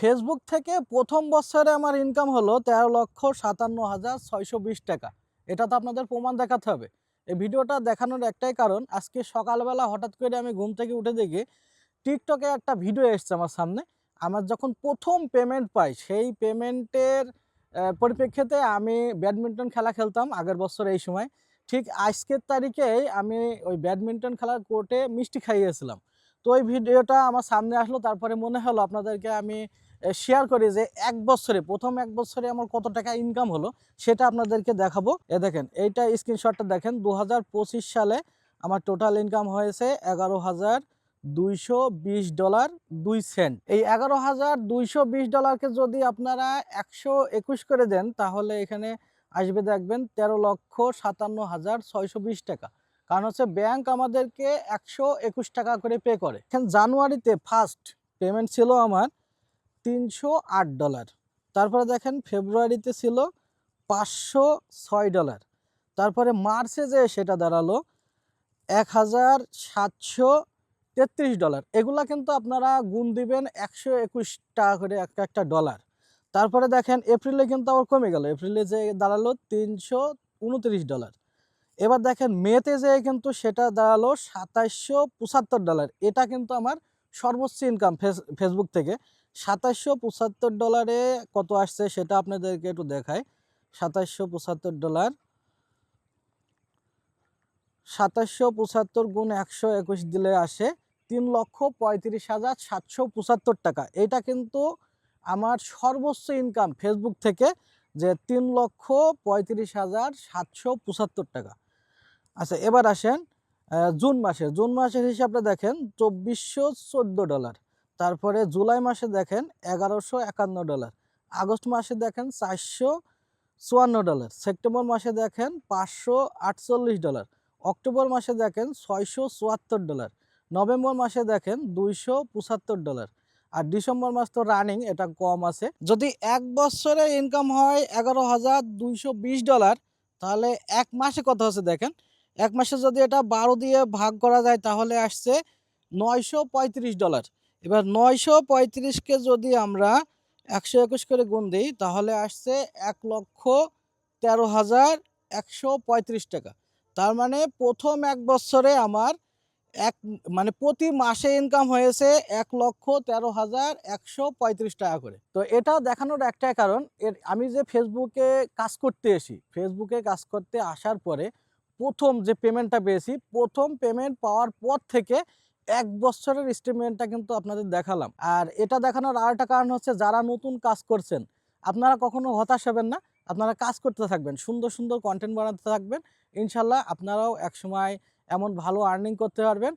Facebook থেকে প্রথম বছরে আমার ইনকাম হলো তেরো লক্ষ সাতান্ন হাজার ছয়শো বিশ টাকা। এটা তো আপনাদের প্রমাণ দেখাতে হবে। এই ভিডিওটা দেখানোর একটাই কারণ, আজকে সকালবেলা হঠাৎ করে আমি ঘুম থেকে উঠে দেখি টিকটকে একটা ভিডিও এসছে আমার সামনে। আমার যখন প্রথম পেমেন্ট পাই, সেই পেমেন্টের পরিপ্রেক্ষিতে আমি ব্যাডমিন্টন খেলা খেলতাম আগের বছর এই সময়। ঠিক আজকের তারিখেই আমি ওই ব্যাডমিন্টন খেলার কোর্টে মিষ্টি খাইয়েছিলাম। তো ওই ভিডিওটা আমার সামনে আসলো, তারপরে মনে হলো আপনাদেরকে আমি শেয়ার করি যে এক বছরে, প্রথম এক বছরে আমার কত টাকা ইনকাম হলো, সেটা আপনাদেরকে দেখাবো। এ দেখেন, এইটা স্ক্রিনশটটা দেখেন দু হাজার পঁচিশ সালে আমার টোটাল ইনকাম হয়েছে এগারো হাজার দুইশো ডলার দুই সেন্ট এই এগারো হাজার দুইশো ডলারকে যদি আপনারা একশো একুশ করে দেন, তাহলে এখানে আসবে দেখবেন তেরো লক্ষ সাতান্ন হাজার ছয়শো টাকা। কারণ হচ্ছে ব্যাংক আমাদেরকে একশো একুশ টাকা করে পে করে। এখানে জানুয়ারিতে ফার্স্ট পেমেন্ট ছিল আমার তিনশো আট ডলার তারপরে দেখেন ফেব্রুয়ারিতে ছিল পাঁচশো ছয় ডলার তারপরে মার্চে যে সেটা দাঁড়াল এক হাজার সাতশো তেত্রিশ ডলার এগুলা কিন্তু আপনারা গুণ দিবেন একশো একুশ টাকা করে একটা একটা ডলার তারপরে দেখেন এপ্রিলে কিন্তু আবার কমে গেল। এপ্রিলে যে দাঁড়াল তিনশো উনত্রিশ ডলার এবার দেখেন মেতে যে কিন্তু সেটা দাঁড়াল সাতাইশশো পঁচাত্তর ডলার এটা কিন্তু আমার সর্বোচ্চ ইনকাম ফেসবুক থেকে। সাতাইশশো পঁচাত্তর ডলারে কত আসছে সেটা আপনাদেরকে একটু দেখাই। সাতাইশশো পঁচাত্তর ডলার সাতাশশো পঁচাত্তর গুণ একশো একুশ দিলে আসে তিন লক্ষ পঁয়ত্রিশ হাজার সাতশো পঁচাত্তর টাকা। এটা কিন্তু আমার সর্বোচ্চ ইনকাম ফেসবুক থেকে যে তিন লক্ষ পঁয়ত্রিশ হাজার সাতশো পঁচাত্তর টাকা। আচ্ছা এবার আসেন জুন মাসে। জুন মাসের হিসাবটা দেখেন, চব্বিশশো চোদ্দ ডলার। তারপরে জুলাই মাসে দেখেন, এগারোশো একান্ন ডলার। আগস্ট মাসে দেখেন, চারশো চুয়ান্ন ডলার। সেপ্টেম্বর মাসে দেখেন, পাঁচশো আটচল্লিশ ডলার। অক্টোবর মাসে দেখেন, ছয়শো চুয়াত্তর ডলার। নভেম্বর মাসে দেখেন, দুইশো পঁচাত্তর ডলার। আর ডিসেম্বর মাস তো রানিং, এটা কম আছে। যদি এক বছরে ইনকাম হয় এগারো হাজার দুইশো বিশ ডলার, তাহলে এক মাসে কত হচ্ছে দেখেন? এক মাসে যদি এটা বারো দিয়ে ভাগ করা যায়, তাহলে আসছে নয়শো পঁয়ত্রিশ ডলার। এবার নয়শো পঁয়ত্রিশকে যদি আমরা একশো একুশ করে গুণ দিই, তাহলে আসছে এক লক্ষ তেরো হাজার একশো পঁয়ত্রিশ টাকা। তার মানে প্রথম এক বছরে আমার এক মানে প্রতি মাসে ইনকাম হয়েছে এক লক্ষ তেরো হাজার একশো পঁয়ত্রিশ টাকা করে। তো এটা দেখানোর একটাই কারণ, এর, আমি যে ফেসবুকে কাজ করতে এসি ফেসবুকে কাজ করতে আসার পরে প্রথম যে পেমেন্টটা পেয়েছি, প্রথম পেমেন্ট পাওয়ার পর থেকে এক বছরের স্টেটমেন্টটা কিন্তু আপনাদের দেখালাম। আর এটা দেখানোর আর একটা কারণ হচ্ছে যারা নতুন কাজ করছেন, আপনারা কখনো হতাশ হবেন না, আপনারা কাজ করতে থাকবেন, সুন্দর সুন্দর কন্টেন্ট বানাতে থাকবেন। ইনশাল্লাহ আপনারাও একসময় এমন ভালো আর্নিং করতে পারবেন।